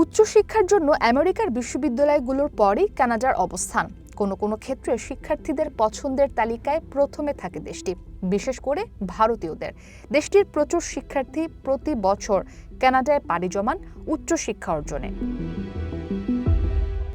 উচ্চশিক্ষার জন্য আমেরিকার বিশ্ববিদ্যালয়গুলোর পরই কানাডার অবস্থান। কোনো কোনো ক্ষেত্রে শিক্ষার্থীদের পছন্দের তালিকায় প্রথমে থাকে দেশটি, বিশেষ করে ভারতীয়দের। দেশটির প্রচুর শিক্ষার্থী প্রতি বছর কানাডায় পাড়ি জমান উচ্চশিক্ষা অর্জনে।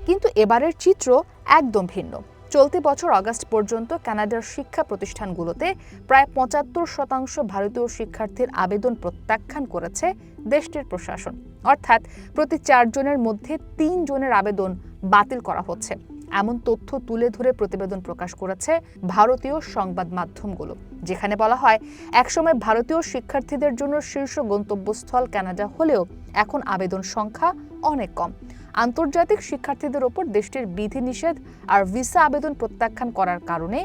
কিন্তু এবারের চিত্র একদম ভিন্ন। চলতি বছর আগস্ট পর্যন্ত কানাডার শিক্ষা প্রতিষ্ঠানগুলোতে প্রায় পঁচাত্তর শতাংশ ভারতীয় শিক্ষার্থীর আবেদন প্রত্যাখ্যান করেছে দেশটির প্রশাসন। অর্থাৎ প্রতি চারজনের মধ্যে তিন জনের আবেদন বাতিল করা হচ্ছে। এমন তথ্য তুলে ধরে প্রতিবেদন প্রকাশ করেছে ভারতীয় সংবাদ মাধ্যমগুলো, যেখানে বলা হয়, একসময় ভারতীয় শিক্ষার্থীদের জন্য শীর্ষ গন্তব্যস্থল কানাডা হলেও এখন আবেদন সংখ্যা অনেক কম। আন্তর্জাতিক শিক্ষার্থীদের ওপর দেশটির বিধিনিষেধ আর ভিসা আবেদন প্রত্যাখ্যান করার কারণে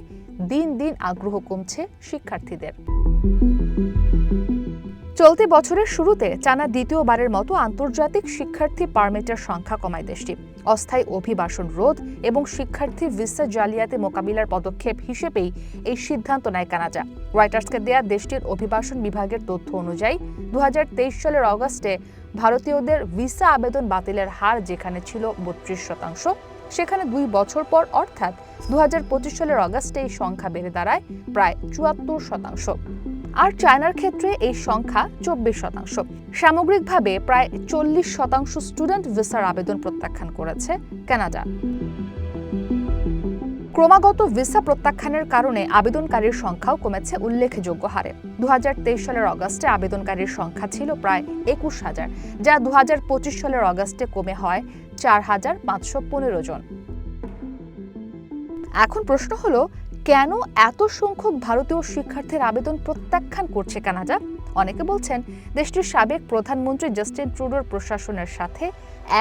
দিন দিন আগ্রহ কমছে শিক্ষার্থীদের। চলতি বছরের শুরুতে টানা দ্বিতীয়বারের মতো আন্তর্জাতিক শিক্ষার্থী পারমিটের সংখ্যা কমায় দেশটি। অস্থায়ী অভিবাসন রোধ এবং শিক্ষার্থী ভিসা জালিয়াতি মোকাবিলার পদক্ষেপ হিসেবেই এই সিদ্ধান্ত নেয় কানাডা। রয়টার্সকে দেয়া দেশটির অভিবাসন বিভাগের তথ্য অনুযায়ী দু হাজার তেইশ সালের অগস্টে ভারতীয়দের ভিসা আবেদন বাতিলের হার যেখানে ছিল বত্রিশ শতাংশ, সেখানে দুই বছর পর অর্থাৎ দু হাজার পঁচিশ সালের অগস্টে এই সংখ্যা বেড়ে দাঁড়ায় প্রায় চুয়াত্তর শতাংশ। আর চায়নার ক্ষেত্রে এই সংখ্যা চব্বিশ শতাংশ। সামগ্রিকভাবে প্রায় চল্লিশ শতাংশ স্টুডেন্ট ভিসার আবেদন প্রত্যাখ্যান করেছে কানাডা। ক্রমাগত ভিসা প্রত্যাখ্যানের কারণে আবেদনকারীর সংখ্যাও কমেছে উল্লেখযোগ্য হারে। দু হাজার তেইশ সালের অগস্টে আবেদনকারীর সংখ্যা ছিল প্রায় একুশ হাজার, যা দু হাজার পঁচিশ সালের অগস্টে কমে হয় চার হাজার পাঁচশো পনেরো জন। এখন প্রশ্ন হলো কেন এত সংখ্যক ভারতীয় শিক্ষার্থীর আবেদন প্রত্যাখ্যান করছে কানাডা? অনেকে বলছেন দেশটির সাবেক প্রধানমন্ত্রী জাস্টিন ট্রুডোর প্রশাসনের সাথে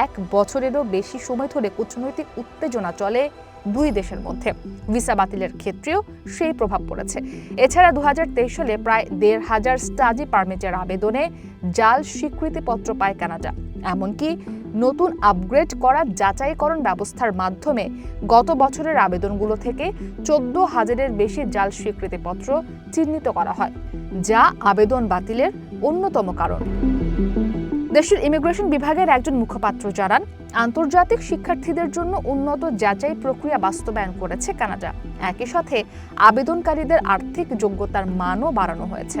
এক বছরেরও বেশি সময় ধরে কূটনৈতিক উত্তেজনা চলে দুই দেশের মধ্যে। ভিসা বাতিলের ক্ষেত্রেও সেই প্রভাব পড়েছে। এছাড়া দু হাজার তেইশ সালে প্রায় দেড় হাজার স্টাডি পারমিটের আবেদনে জাল স্বীকৃতিপত্র পায় কানাডা। এমনকি নতুন আপগ্রেড করা যাচাইকরণ ব্যবস্থার মাধ্যমে গত বছরের আবেদনগুলো থেকে চোদ্দ হাজারের বেশি জাল স্বীকৃতিপত্র চিহ্নিত করা হয়, যা আবেদন বাতিলের অন্যতম কারণ। দেশের ইমিগ্রেশন বিভাগের একজন মুখপাত্র জানান, আন্তর্জাতিক শিক্ষার্থীদের জন্য উন্নত যাচাই প্রক্রিয়া বাস্তবায়ন করেছে কানাডা। একই সাথে আবেদনকারীদের আর্থিক যোগ্যতার মানও বাড়ানো হয়েছে।